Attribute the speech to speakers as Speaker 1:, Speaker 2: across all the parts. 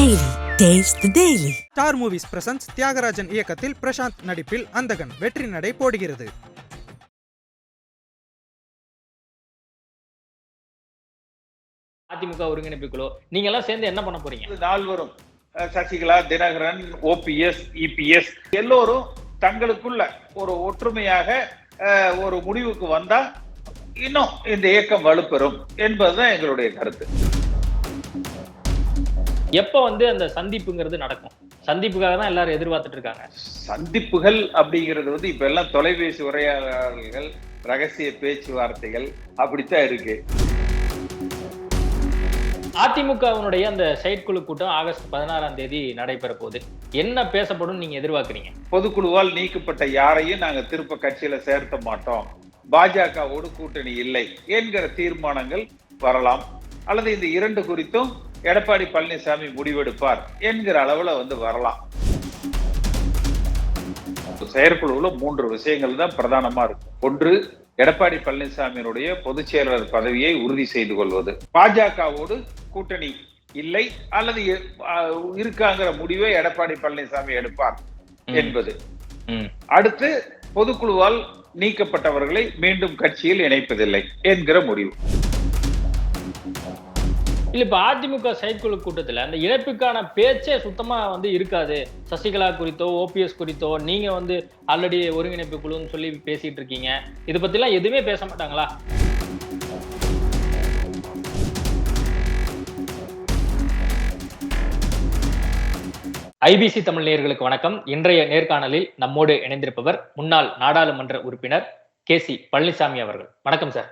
Speaker 1: Daily.
Speaker 2: Star movies presents Thiagarajan இயக்கத்தில் பிரசாந்த் நடிப்பில் அந்தகன். வெற்றி நடை போடுகிறது.
Speaker 3: அதிமுக ஒருங்கிணைப்பு குழு நீங்க எல்லாம் சேர்ந்து என்ன பண்ண போறீங்க?
Speaker 4: நால்வரும் சசிகலா தினகரன் ஓபிஎஸ் இபிஎஸ் எல்லோரும் தங்களுக்குள்ள ஒரு ஒற்றுமையாக அஹ், ஒரு முடிவுக்கு வந்தா இன்னும் இந்த இயக்கம் வலுப்பெறும் என்பதுதான் எங்களுடைய கருத்து.
Speaker 3: எப்ப வந்து அந்த சந்திப்புங்கிறது நடக்கும்? சந்திப்புக்காக தான் எல்லாரும் எதிர்பார்த்துட்டு இருக்காங்க.
Speaker 4: சந்திப்புகள் அப்படிங்கிறது வந்து இப்ப எல்லாம் தொலைபேசி உரையாடல்கள் ரகசிய பேச்சுவார்த்தைகள் அப்படித்தான் இருக்கு.
Speaker 3: அதிமுகவினுடைய அந்த செயற்குழு கூட்டம் ஆகஸ்ட் பதினாறாம் தேதி நடைபெற போகுது. என்ன பேசப்படும் நீங்க எதிர்பார்க்கறீங்க?
Speaker 4: பொதுக்குழுவால் நீக்கப்பட்ட யாரையும் நாங்க திருப்ப கட்சியில சேர்த்த மாட்டோம். பாஜகவோடு கூட்டணி இல்லை என்கிற தீர்மானங்கள் வரலாம். அல்லது இந்த இரண்டு குறித்தும் எடப்பாடி பழனிசாமி முடிவெடுப்பார் என்கிற அளவுல வந்து வரலாம். செயற்குழுவுல மூன்று விஷயங்கள் தான் பிரதானமா இருக்கு ஒன்று எடப்பாடி பழனிசாமியினுடைய பொதுச் செயலாளர் பதவியை உறுதி செய்து கொள்வது. பாஜகவோடு கூட்டணி இல்லை அல்லது இருக்காங்கிற முடிவை எடப்பாடி பழனிசாமி எடுப்பார். என்பது. அடுத்து பொதுக்குழுவால் நீக்கப்பட்டவர்களை மீண்டும் கட்சியில் இணைப்பதில்லை என்கிற முடிவு.
Speaker 3: இல்ல இப்ப அதிமுக செயற்குழு கூட்டத்துல அந்த இழப்புக்கான பேச்சே சுத்தமா வந்து இருக்காது. சசிகலா குறித்தோ ஓபிஎஸ் குறித்தோ நீங்க வந்து ஆல்ரெடி ஒருங்கிணைப்பு குழுன்னு சொல்லி பேசிட்டு இருக்கீங்க. இதை பத்தி எல்லாம் எதுவுமே பேச மாட்டாங்களா? ஐபிசி தமிழ் நேயர்களுக்கு வணக்கம். இன்றைய நேர்காணலில் நம்மோடு இணைந்திருப்பவர் முன்னாள் நாடாளுமன்ற உறுப்பினர் கே சி பழனிசாமி அவர்கள். வணக்கம் சார்.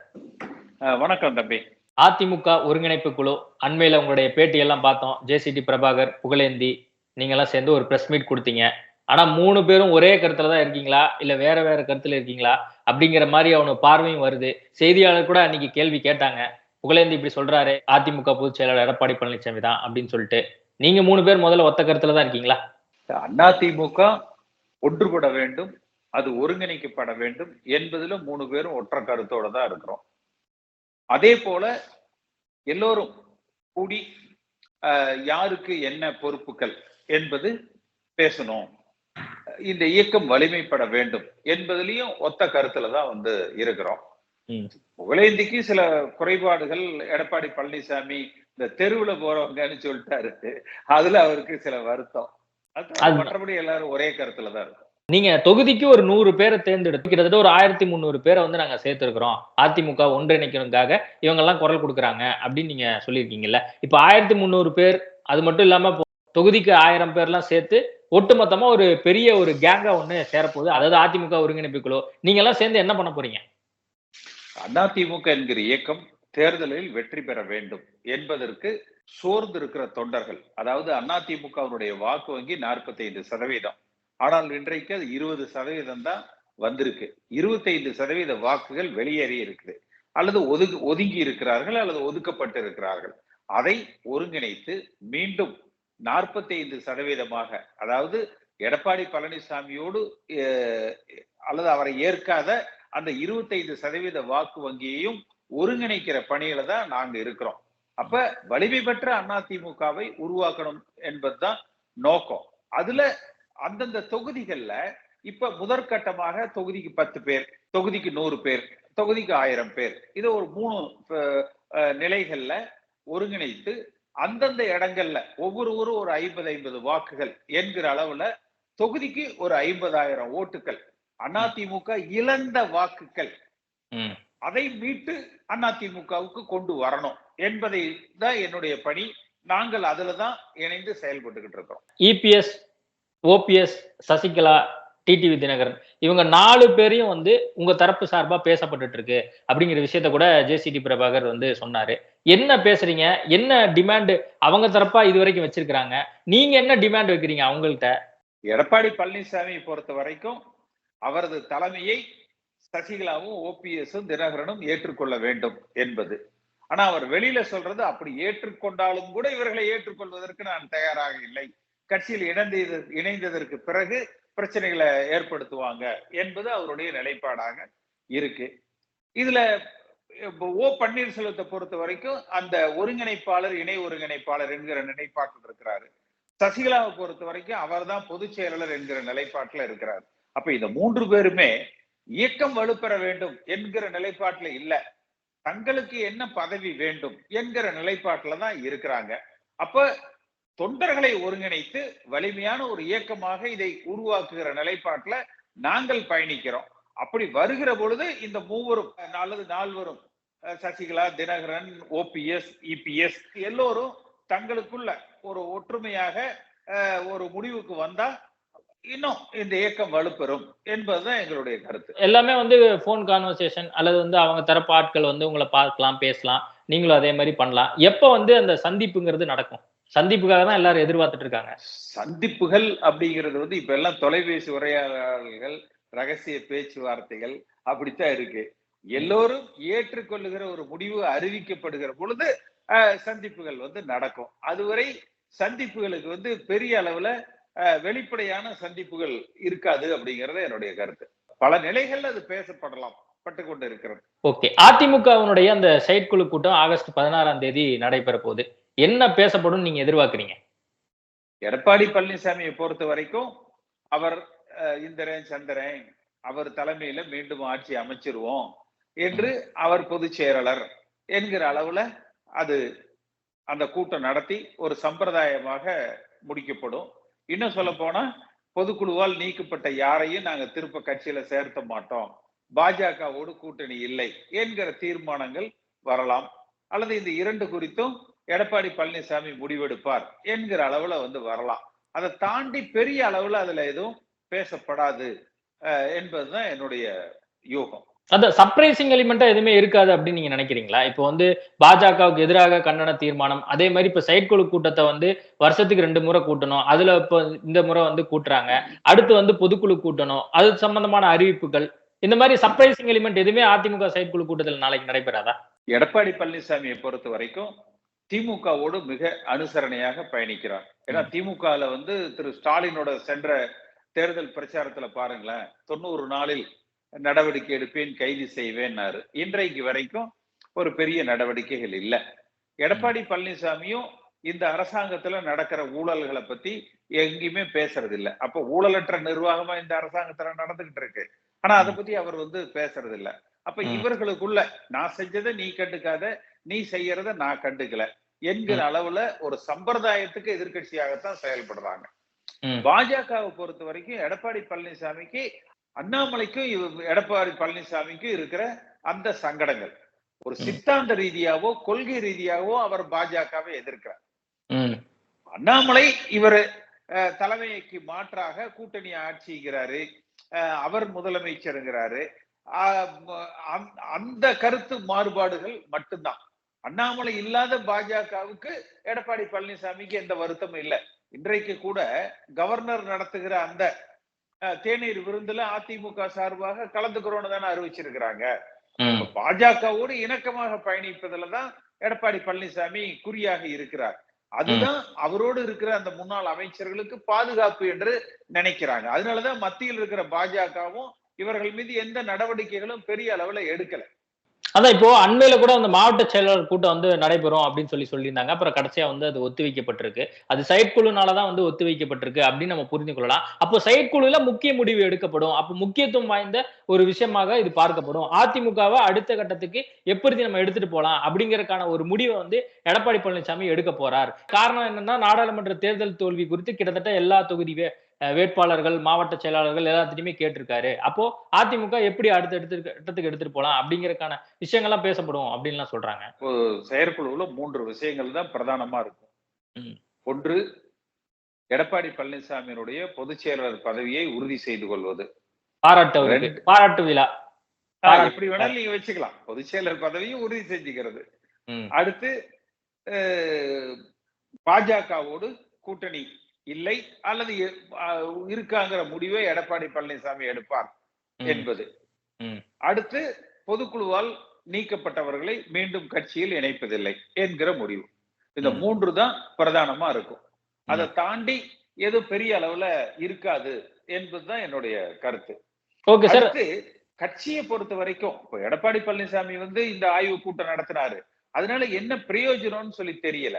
Speaker 4: வணக்கம் தம்பி.
Speaker 3: அதிமுக ஒருங்கிணைப்பு குழு அண்மையில உங்களுடைய பேட்டி எல்லாம் பார்த்தோம் ஜேசிடி பிரபாகர் புகழேந்தி நீங்க எல்லாம் சேர்ந்து ஒரு பிரஸ் மீட் கொடுத்தீங்க. ஆனா மூணு பேரும் ஒரே கருத்துல தான் இருக்கீங்களா? இல்ல வேற வேற கருத்துல இருக்கீங்களா? அப்படிங்கிற மாதிரி அவனு பார்வையும் வருது. செய்தியாளர் கூட அன்னைக்கு கேள்வி கேட்டாங்க. புகழேந்தி இப்படி சொல்றாரு அதிமுக பொதுச் செயலாளர் எடப்பாடி பழனிசாமி தான் அப்படின்னு சொல்லிட்டு. நீங்க மூணு பேர் முதல்ல ஒத்த கருத்துல தான் இருக்கீங்களா?
Speaker 4: அதிமுக ஒன்றுபட வேண்டும் அது ஒருங்கிணைக்கப்பட வேண்டும் என்பதுல மூணு பேரும் ஒற்ற கருத்தோட தான் இருக்கிறோம். அதே போல எல்லோரும் கூடி யாருக்கு என்ன பொறுப்புகள் என்பது பேசணும். இந்த இயக்கம் வலிமைப்பட வேண்டும் என்பதிலையும் ஒத்த கருத்துல தான் வந்து இருக்கிறோம். புகழேந்திக்கு சில குறைபாடுகள் எடப்பாடி பழனிசாமி இந்த தெருவுல போறவங்கன்னு சொல்லிட்டாரு. அதுல அவருக்கு சில வருத்தம். மற்றபடி எல்லாரும் ஒரே கருத்துல தான் இருக்கும்.
Speaker 3: நீங்க தொகுதிக்கு ஒரு நூறு பேரை தேர்ந்தெடுத்து கிட்டத்தட்ட ஒரு ஆயிரத்தி முந்நூறு பேரை வந்து நாங்க சேர்த்திருக்கிறோம். அதிமுக ஒன்றிணைக்கிறதுக்காக இவங்க எல்லாம் குரல் கொடுக்குறாங்க அப்படின்னு நீங்க சொல்லியிருக்கீங்கல்ல. இப்ப ஆயிரத்தி முந்நூறு பேர் அது மட்டும் இல்லாம தொகுதிக்கு ஆயிரம் பேர்லாம் சேர்த்து ஒட்டுமொத்தமா ஒரு பெரிய ஒரு கேங்கா ஒண்ணு சேரப்போகுது. அதாவது அதிமுக ஒருங்கிணைப்பு நீங்க எல்லாம் சேர்ந்து என்ன பண்ண போறீங்க?
Speaker 4: அதிமுக என்கிற இயக்கம் தேர்தலில் வெற்றி பெற வேண்டும் என்பதற்கு சோர்ந்து இருக்கிற தொண்டர்கள். அதாவது அதிமுகவுடைய வாக்கு வங்கி 45% சதவீதம். ஆனால் இன்றைக்கு அது இருபது சதவீதம் தான் வந்திருக்கு. 25% சதவீத வாக்குகள் வெளியேறி இருக்குது. அல்லது ஒதுக்கு ஒதுங்கி இருக்கிறார்கள் அல்லது ஒதுக்கப்பட்டு இருக்கிறார்கள் அதை ஒருங்கிணைத்து மீண்டும் 45% சதவீதமாக அதாவது எடப்பாடி பழனிசாமியோடு அல்லது அவரை ஏற்காத அந்த 25% சதவீத வாக்கு வங்கியையும் ஒருங்கிணைக்கிற பணியில தான் நாங்க இருக்கிறோம். அப்ப வலிமை பெற்ற அதிமுகவை உருவாக்கணும் என்பதுதான் நோக்கம். அதுல அந்தந்த தொகுதிகள்ல இப்ப முதற்கட்டமாக தொகுதிக்கு பத்து பேர் தொகுதிக்கு நூறு பேர் தொகுதிக்கு ஆயிரம் பேர். இது ஒரு மூணு நிலைகள்ல ஒருங்கிணைத்து அந்தந்த இடங்கள்ல ஒவ்வொரு ஊரும் ஒரு ஐம்பது ஐம்பது வாக்குகள் என்கிற அளவுல தொகுதிக்கு ஒரு ஐம்பதாயிரம் ஓட்டுகள் அதிமுக இழந்த வாக்குகள். அதை மீட்டு அதிமுகவுக்கு கொண்டு வரணும் என்பதை தான் என்னுடைய பணி. நாங்கள் அதுல தான் இணைந்து செயல்பட்டுக்கிட்டு இருக்கிறோம்.
Speaker 3: EPS OPS Sasikala TTV Dhinakaran. இவங்க நாலு பேரையும் வந்து உங்க தரப்பு சார்பா பேசப்பட்டுட்டு இருக்கு அப்படிங்கிற விஷயத்த கூட ஜேசிடி பிரபாகர் வந்து சொன்னாரு. என்ன பேசுறீங்க? என்ன டிமாண்ட்? அவங்க தரப்பா இது வரைக்கும் வச்சிருக்கிறாங்க. நீங்க என்ன டிமாண்ட் வைக்கிறீங்க அவங்கள்ட்ட?
Speaker 4: எடப்பாடி பழனிசாமி பொறுத்த வரைக்கும் அவரது தலைமையை சசிகலாவும் ஓபிஎஸும் தினகரனும் ஏற்றுக்கொள்ள வேண்டும் என்பது. ஆனா அவர் வெளியில சொல்றது அப்படி ஏற்றுக்கொண்டாலும் கூட இவர்களை ஏற்றுக்கொள்வதற்கு நான் தயாராக இல்லை. கட்சியில் இணைந்தது இணைந்ததற்கு பிறகு பிரச்சனைகளை ஏற்படுத்துவாங்க என்பது அவருடைய நிலைப்பாடாக இருக்கு. இதுல ஓ பன்னீர்செல்வத்தை பொறுத்த வரைக்கும் அந்த ஒருங்கிணைப்பாளர் இணை ஒருங்கிணைப்பாளர் என்கிற நிலைப்பாட்டில் இருக்கிறாரு. சசிகலாவை பொறுத்த வரைக்கும் அவர்தான் பொதுச் செயலாளர் என்கிற நிலைப்பாட்டில் இருக்கிறார். அப்ப இந்த மூன்று பேருமே இயக்கம் வலுப்பெற வேண்டும் என்கிற நிலைப்பாட்டில் இல்ல. தங்களுக்கு என்ன பதவி வேண்டும் என்கிற நிலைப்பாட்டில் தான் இருக்கிறாங்க. அப்ப தொண்டர்களை ஒருங்கிணைத்து வலிமையான ஒரு இயக்கமாக இதை உருவாக்குகிற நிலைப்பாட்டுல நாங்கள் பயணிக்கிறோம். அப்படி வருகிற பொழுது இந்த மூவரும் அல்லது நால்வரும் சசிகலா தினகரன் ஓபிஎஸ் இபிஎஸ் எல்லோரும் தங்களுக்குள்ள ஒரு ஒற்றுமையாக ஒரு முடிவுக்கு வந்தா இன்னும் இந்த இயக்கம் வலுப்பெறும் என்பதுதான் எங்களுடைய கருத்து.
Speaker 3: எல்லாமே வந்து ஃபோன் கான்வர்சேஷன் அல்லது வந்து அவங்க தரப்பு ஆட்கள் வந்து உங்களை பார்க்கலாம் பேசலாம். நீங்களும் அதே மாதிரி பண்ணலாம். எப்போ வந்து அந்த சந்திப்புங்கிறது நடக்கும்? சந்திப்புக்காக தான் எல்லாரும் எதிர்பார்த்துட்டு இருக்காங்க
Speaker 4: சந்திப்புகள் அப்படிங்கிறது வந்து இப்ப எல்லாம் தொலைபேசி உரையாடல்கள் ரகசிய பேச்சுவார்த்தைகள் அப்படித்தான் இருக்கு. எல்லோரும் ஏற்றுக்கொள்ளுகிற ஒரு முடிவு அறிவிக்கப்படுகிற பொழுது அஹ், சந்திப்புகள் வந்து நடக்கும். அதுவரை சந்திப்புகளுக்கு வந்து பெரிய அளவுல வெளிப்படையான சந்திப்புகள் இருக்காது அப்படிங்கறது என்னுடைய கருத்து. பல நிலைகள்ல அது பேசப்படலாம். பட்டு கொண்டு இருக்கிறது
Speaker 3: ஓகே. அதிமுகவினுடைய அந்த செயற்குழு கூட்டம் ஆகஸ்ட் பதினாறாம் தேதி நடைபெற போகுது என்ன பேசப்படும் நீங்க எதிர்பார்க்கறீங்க?
Speaker 4: எடப்பாடி பழனிசாமியை பொறுத்த வரைக்கும் அவர் இந்திரன் சந்திரன் அவர் தலைமையில மீண்டும் ஆட்சி அமைச்சிருவோம் என்று அவர் பொதுச் செயலாளர் என்கிற அளவுல அது அந்த கூட்டம் நடத்தி ஒரு சம்பிரதாயமாக முடிக்கப்படும். இன்னும் சொல்ல போனா பொதுக்குழுவால் நீக்கப்பட்ட யாரையும் நாங்க திருப்ப கட்சியில சேர்த்த மாட்டோம். பாஜகவோடு கூட்டணி இல்லை என்கிற தீர்மானங்கள் வரலாம். அல்லது இந்த இரண்டு குறித்தும் எடப்பாடி பழனிசாமி முடிவெடுப்பார் என்கிற அளவுல வந்து வரலாம். அதை தாண்டி பெரிய அளவுல அதுல எதுவும் பேசப்படாது என்பதுதான் என்னுடைய யூகம்.
Speaker 3: அந்த சர்ப்ரைசிங் எலிமெண்டா எதுவுமே இருக்காது அப்படின்னு நீங்க நினைக்கிறீங்களா? இப்போ வந்து பாஜகவுக்கு எதிராக கண்டன தீர்மானம் அதே மாதிரி இப்ப செயற்குழு கூட்டத்தை வந்து வருஷத்துக்கு ரெண்டு முறை கூட்டணும் அதுல இப்போ இந்த முறை வந்து கூட்டுறாங்க அடுத்து வந்து பொதுக்குழு கூட்டணும் அது சம்பந்தமான அறிவிப்புகள் இந்த மாதிரி சர்ப்ரைசிங் எலிமெண்ட் எதுவுமே அதிமுக செயற்குழு கூட்டத்தில் நாளைக்கு நடைபெறாதா?
Speaker 4: எடப்பாடி பழனிசாமியை பொறுத்த வரைக்கும் திமுகவோடு மிக அனுசரணையாக பயணிக்கிறார். ஏன்னா திமுகல வந்து திரு ஸ்டாலினோட சென்ற தேர்தல் பிரச்சாரத்துல பாருங்களேன் தொண்ணூறு நாளில் நடவடிக்கை எடுப்பேன் கைது செய்வேன்னாரு. இன்றைக்கு வரைக்கும் ஒரு பெரிய நடவடிக்கைகள் இல்ல. எடப்பாடி பழனிசாமியும் இந்த அரசாங்கத்துல நடக்கிற ஊழல்களை பத்தி எங்கேயுமே பேசுறது இல்ல. அப்ப ஊழலற்ற நிர்வாகமா இந்த அரசாங்கத்துல நடந்துகிட்டு இருக்கு. ஆனா அதை பத்தி அவர் வந்து பேசுறது இல்ல அப்ப. இவர்களுக்குள்ள நான் செஞ்சதை நீ கண்டுக்காத நீ செய்யறத நான் கண்டுக்கல என்கிற அளவுல ஒரு சம்பிரதாயத்துக்கு எதிர்க்கட்சியாகத்தான் செயல்படுறாங்க. பாஜகவை பொறுத்த வரைக்கும் எடப்பாடி பழனிசாமிக்கு அண்ணாமலைக்கும் எடப்பாடி பழனிசாமிக்கும் இருக்கிற அந்த சங்கடங்கள். ஒரு. சித்தாந்த ரீதியாவோ கொள்கை ரீதியாவோ அவர் பாஜகவை எதிர்க்கிறார். அண்ணாமலை இவர் தலைமைக்கு மாற்றாக கூட்டணி ஆட்சிங்கிறாரு அவர் முதலமைச்சருங்கிறாரு. அந்த- கருத்து மாறுபாடுகள் மட்டும்தான். அண்ணாமலை இல்லாத பாஜகவுக்கு எடப்பாடி பழனிசாமிக்கு எந்த வருத்தமும் இல்லை. இன்றைக்கு கூட கவர்னர் நடத்துகிற அந்த தேநீர் விருந்துல அதிமுக சார்பாக கலந்துக்கிறோன்னு தானே அறிவிச்சிருக்கிறாங்க. பாஜகவோடு இணக்கமாக பயணிப்பதுல தான் எடப்பாடி பழனிசாமி குறியாக இருக்கிறார். அதுதான் அவரோடு இருக்கிற அந்த முன்னாள் அமைச்சர்களுக்கு பாதுகாப்பு என்று நினைக்கிறாங்க. அதனாலதான் மத்தியில் இருக்கிற பாஜகவும் இவர்கள் மீது எந்த நடவடிக்கைகளும் பெரிய அளவுல எடுக்கல.
Speaker 3: அதான் இப்போ அண்மையில கூட அந்த மாவட்ட செயலாளர் கூட்டம் வந்து நடைபெறும் அப்படின்னு சொல்லி சொல்லியிருந்தாங்க. அப்புறம் கடைசியா வந்து அது ஒத்திவைக்கப்பட்டிருக்கு. அது செயற்குழுனாலதான் வந்து ஒத்திவைக்கப்பட்டிருக்கு அப்படின்னு நம்ம புரிந்து கொள்ளலாம். அப்போ செயற்குழுல முக்கிய முடிவு எடுக்கப்படும். அப்போ முக்கியத்துவம் வாய்ந்த ஒரு விஷயமாக இது பார்க்கப்படும். அதிமுகவை அடுத்த கட்டத்துக்கு எப்படி நம்ம எடுத்துட்டு போலாம் அப்படிங்கறதுக்கான ஒரு முடிவை வந்து எடப்பாடி பழனிசாமி எடுக்க போறார். காரணம் என்னன்னா நாடாளுமன்ற தேர்தல் தோல்வி குறித்து கிட்டத்தட்ட எல்லா தொகுதி வேட்பாளர்கள் மாவட்ட செயலாளர்கள் எல்லாத்திட்டையுமே கேட்டிருக்காரு. அப்போ அதிமுக எப்படி அடுத்த எடுத்து இடத்துக்கு எடுத்துட்டு போலாம் அப்படிங்கறதுக்கான விஷயங்கள்லாம் பேசப்படும் அப்படின்லாம் சொல்றாங்க.
Speaker 4: செயற்குழுவுல மூன்று விஷயங்கள் தான் பிரதானமா இருக்கும். ஒன்று எடப்பாடி பழனிசாமியினுடைய பொதுச் செயலாளர் பதவியை உறுதி செய்து கொள்வது.
Speaker 3: பாராட்டு. பாராட்டு விழா.
Speaker 4: எப்படி வேணாலும் நீங்க வச்சுக்கலாம். பொதுச் செயலர் பதவியும் உறுதி செஞ்சுக்கிறது. அடுத்து பாஜகவோடு கூட்டணி இல்லை அல்லது இருக்காங்கிற முடிவை எடப்பாடி பழனிசாமி எடுப்பார் என்பது. அடுத்து பொதுக்குழுவால் நீக்கப்பட்டவர்களை மீண்டும் கட்சியில் இணைப்பதில்லை என்கிற முடிவு. இந்த. மூன்று தான் பிரதானமா இருக்கும். அதை தாண்டி எதுவும் பெரிய அளவுல இருக்காது என்பதுதான் என்னுடைய கருத்து.
Speaker 3: Okay sir.
Speaker 4: கட்சியை பொறுத்த வரைக்கும் இப்போ எடப்பாடி பழனிசாமி வந்து இந்த ஆய்வு கூட்டம் நடத்தினாரு. அதனால என்ன பிரயோஜனம்னு சொல்லி தெரியல.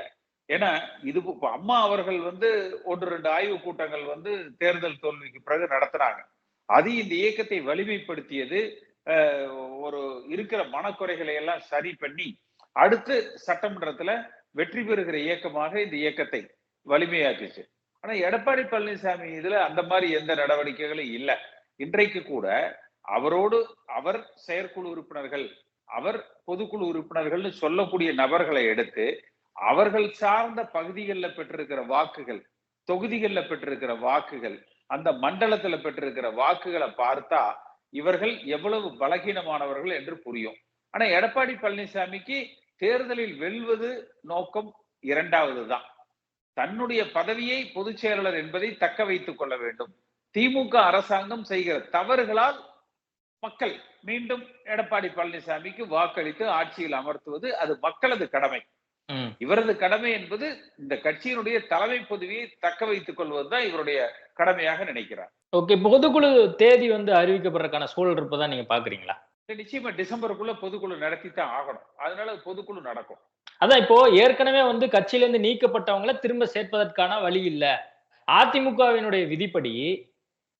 Speaker 4: ஏன்னா இது அம்மா அவர்கள் வந்து ஒன்று ரெண்டு ஆய்வு கூட்டங்கள் வந்து தேர்தல் தோல்விக்கு பிறகு நடத்தினாங்க. அது இந்த இயக்கத்தை வலிமைப்படுத்தியது ஒரு இருக்கிற மனக்குறைகளை எல்லாம் சரி பண்ணி அடுத்து சட்டமன்றத்துல வெற்றி பெறுகிற இயக்கமாக இந்த இயக்கத்தை வலிமையாக்குச்சு. ஆனா எடப்பாடி பழனிசாமி இதுல அந்த மாதிரி எந்த நடவடிக்கைகளும் இல்லை. இன்றைக்கு கூட அவரோடு அவர் செயற்குழு உறுப்பினர்கள் அவர் பொதுக்குழு உறுப்பினர்கள்னு சொல்லக்கூடிய நபர்களை எடுத்து அவர்கள் சார்ந்த பகுதிகளில் பெற்றிருக்கிற வாக்குகள் தொகுதிகளில் பெற்றிருக்கிற வாக்குகள் அந்த மண்டலத்துல பெற்றிருக்கிற வாக்குகளை பார்த்தா இவர்கள் எவ்வளவு பலகீனமானவர்கள் என்று புரியும். ஆனா எடப்பாடி பழனிசாமிக்கு தேர்தலில் வெல்வது நோக்கம் இரண்டாவது தான். தன்னுடைய பதவியை பொதுச் செயலாளர் என்பதை தக்க வைத்துக் கொள்ள வேண்டும். திமுக அரசாங்கம் செய்கிற தவறுகளால் மக்கள் மீண்டும் எடப்பாடி பழனிசாமிக்கு வாக்களித்து ஆட்சியில் அமர்த்துவது அது மக்களது கடமை. இவரது கடமை என்பது இந்த கட்சியினுடைய தலைமை பதவியை தக்க வைத்துக் கொள்வதுதான் இவருடைய கடமையாக நினைக்கிறார்.
Speaker 3: ஓகே பொதுக்குழு தேதி வந்து அறிவிக்கப்படுறதுக்கான சூழல் இருப்பதா நீங்க பாக்குறீங்களா?
Speaker 4: நிச்சயமா டிசம்பருக்குள்ள பொதுக்குழு நடத்தி தான் ஆகணும். அதனால பொதுக்குழு நடக்கும்.
Speaker 3: அதான் இப்போ ஏற்கனவே வந்து கட்சியில இருந்து நீக்கப்பட்டவங்கள திரும்ப சேர்ப்பதற்கான வழி இல்ல. அதிமுகவினுடைய விதிப்படி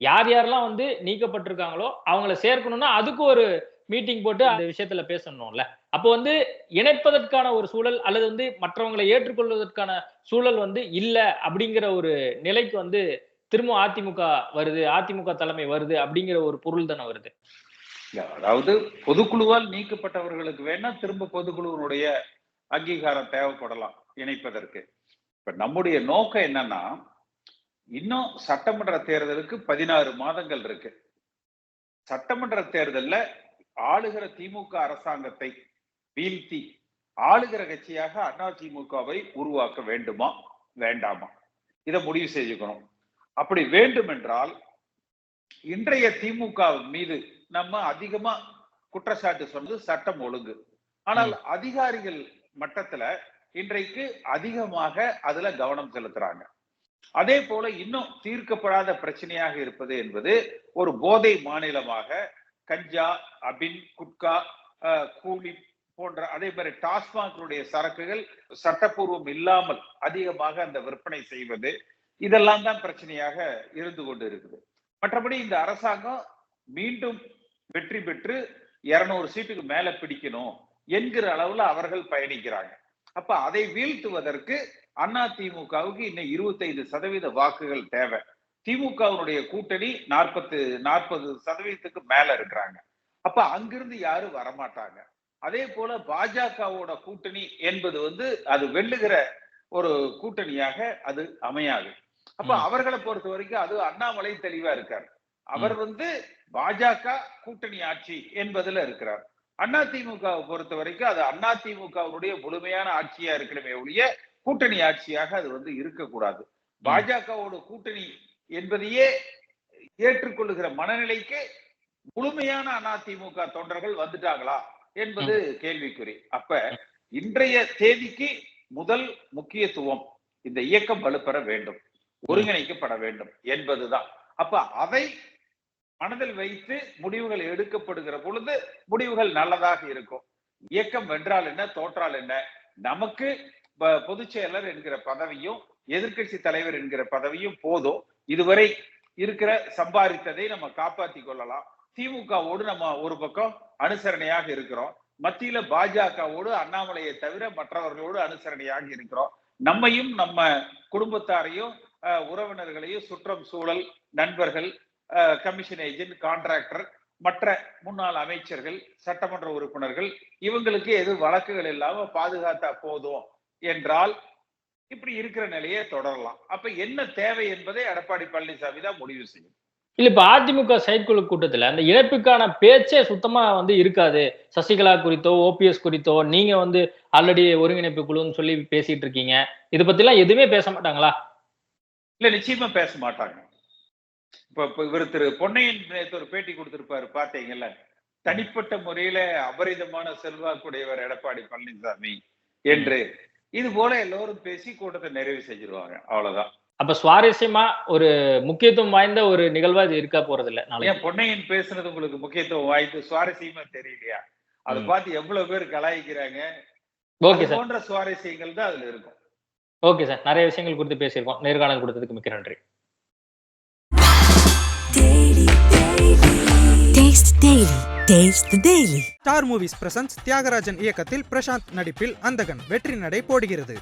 Speaker 3: யார் யாரெல்லாம் வந்து நீக்கப்பட்டிருக்காங்களோ அவங்கள சேர்க்கணும்னா அதுக்கு ஒரு மீட்டிங் போட்டு அந்த விஷயத்துல பேசணும்ல. அப்போ வந்து இணைப்பதற்கான ஒரு சூழல் அல்லது வந்து மற்றவங்களை ஏற்றுக்கொள்வதற்கான சூழல் வந்து இல்லை அப்படிங்கிற ஒரு நிலைக்கு வந்து திரும்ப அதிமுக வருது அதிமுக தலைமை வருது அப்படிங்கிற ஒரு பொருள் தானே வருது.
Speaker 4: அதாவது பொதுக்குழுவால் நீக்கப்பட்டவர்களுக்கு வேணா திரும்ப பொதுக்குழுவினுடைய அங்கீகாரம் தேவைப்படலாம் இணைப்பதற்கு. இப்ப நம்முடைய நோக்கம் என்னன்னா இன்னும் சட்டமன்ற தேர்தலுக்கு பதினாறு மாதங்கள் இருக்கு. சட்டமன்ற தேர்தல்ல ஆளுகிற திமுக அரசாங்கத்தை வீழ்த்தி ஆளுகிற கட்சியாக அதிமுகவை உருவாக்க வேண்டுமா? வேண்டாமா? இதை முடிவு செஞ்சுக்கணும் அப்படி வேண்டும் என்றால் இன்றைய திமுக மீது நம்ம அதிகமா குற்றச்சாட்டு சொன்னது சட்டம் ஒழுங்கு. ஆனால் அதிகாரிகள் மட்டத்துல இன்றைக்கு அதிகமாக அதுல கவனம் செலுத்துறாங்க. அதே போல இன்னும் தீர்க்கப்படாத பிரச்சனையாக இருப்பது என்பது ஒரு போதை மாநிலமாக கஞ்சா அபின் குட்கா கூலி போன்ற அதே மாதிரி டாஸ்மாகுடைய சரக்குகள் சட்டப்பூர்வம் இல்லாமல் அதிகமாக அந்த விற்பனை செய்வது இதெல்லாம் தான் பிரச்சனையாக இருந்து கொண்டு இருக்குது. மற்றபடி இந்த அரசாங்கம் மீண்டும் வெற்றி பெற்று இருநூறு சீட்டுக்கு மேல பிடிக்கணும் என்கிற அளவுல அவர்கள் பயணிக்கிறாங்க. அப்ப அதை வீழ்த்துவதற்கு அண்ணா திமுகவுக்கு இன்னும் இருபத்தைந்து சதவீத வாக்குகள் தேவை. திமுகவினுடைய கூட்டணி நாற்பத்து நாற்பது சதவீதத்துக்கு மேல இருக்கிறாங்க. அப்ப அங்கிருந்து யாரும் வரமாட்டாங்க. அதே போல பாஜகவோட கூட்டணி என்பது வந்து அது வெல்லுகிற ஒரு கூட்டணியாக அது அமையாது. அப்ப. அவர்களை பொறுத்த வரைக்கும் அது அண்ணாமலை தெளிவா இருக்கார். அவர் வந்து பாஜக கூட்டணி ஆட்சி என்பதுல இருக்கிறார். அதிமுகவை பொறுத்த வரைக்கும் அது அதிமுகவுடைய முழுமையான ஆட்சியா இருக்கணுமே ஒழிய கூட்டணி ஆட்சியாக அது வந்து இருக்கக்கூடாது. பாஜகவோட கூட்டணி என்பதையே ஏற்றுக்கொள்ளுகிற மனநிலைக்கு முழுமையான அதிமுக தொண்டர்கள் வந்துட்டாங்களா? என்பது கேள்விக்குறி. அப்ப இன்றைய தேதிக்கு முதல் முக்கியத்துவம் இந்த இயக்கம் வலுப்பெற வேண்டும் ஒருங்கிணைக்கப்பட வேண்டும் என்பதுதான். அப்ப அதை மனதில் வைத்து முடிவுகள் எடுக்கப்படுகிற பொழுது முடிவுகள் நல்லதாக இருக்கும். இயக்கம் வென்றால் என்ன தோற்றால் என்ன? நமக்கு ப- பொதுச் செயலர் என்கிற பதவியும் எதிர்க்கட்சி தலைவர் என்கிற பதவியும் போதும். இதுவரை இருக்கிற சம்பாதித்ததை நம்ம காப்பாத்தி கொள்ளலாம். திமுகவோடு நம்ம ஒரு பக்கம் அனுசரணையாக இருக்கிறோம். மத்தியில பாஜகவோடு அண்ணாமலையை தவிர மற்றவர்களோடு அனுசரணையாக இருக்கிறோம். நம்மையும் நம்ம குடும்பத்தாரையும் உறவினர்களையும் சுற்றம் சூழல் நண்பர்கள் கமிஷன் ஏஜென்ட் கான்ட்ராக்டர் மற்ற முன்னாள் அமைச்சர்கள் சட்டமன்ற உறுப்பினர்கள் இவங்களுக்கு எது வழக்குகள் இல்லாம பாதுகாத்தா போதும் என்றால் இப்படி இருக்கிற நிலையை தொடரலாம். அப்ப என்ன தேவை என்பதை எடப்பாடி பழனிசாமி தான் முடிவு செய்யும்.
Speaker 3: இல்ல இப்ப அதிமுக செயற்குழு கூட்டத்துல அந்த இழப்புக்கான பேச்சே சுத்தமா வந்து இருக்காது. சசிகலா குறித்தோ ஓபிஎஸ் குறித்தோ நீங்க வந்து ஆல்ரெடி ஒருங்கிணைப்பு குழுன்னு சொல்லி பேசிட்டு இருக்கீங்க. இதை பத்தி எல்லாம் எதுவுமே பேச மாட்டாங்களா?
Speaker 4: இல்ல நிச்சயமா பேச மாட்டாங்க. இப்ப இவர் திரு பொன்னையின் நேத்து ஒரு பேட்டி கொடுத்திருப்பாரு பாத்தீங்கல்ல தனிப்பட்ட முறையில அபரிதமான செல்வாக்குடையவர் எடப்பாடி பழனிசாமி என்று. இது போல எல்லோரும் பேசி கூட்டத்தை நிறைவு செஞ்சிருவாங்க. அவ்வளவுதான்.
Speaker 3: அப்ப சுவாரஸ்யமா ஒரு முக்கியத்துவம் வாய்ந்த ஒரு நிகழ்வா இது இருக்கா போறது இல்ல நாளைக்கு?
Speaker 4: ஏன் பொன்னையன் பேசுனது உங்களுக்கு முக்கியத்துவம் வாய்த்து சுவாரஸ்யமா தெரியலையா? அதை. பார்த்து எவ்வளவு பேர் கலாய்க்கிறாங்க?
Speaker 3: Okay sir.
Speaker 4: போன்ற சுவாரஸ்யங்கள் தான் அதுல இருக்கும்.
Speaker 3: Okay sir. நிறைய விஷயங்கள் குறித்து பேசியிருக்கோம். நேர்காணல் கொடுத்ததுக்கு மிக்க நன்றி.
Speaker 2: ஸ்டார் மூவிஸ் பிரசன்ஸ் தியாகராஜன் இயக்கத்தில் பிரசாந்த் நடிப்பில் அந்தகன். வெற்றி நடை போடுகிறது.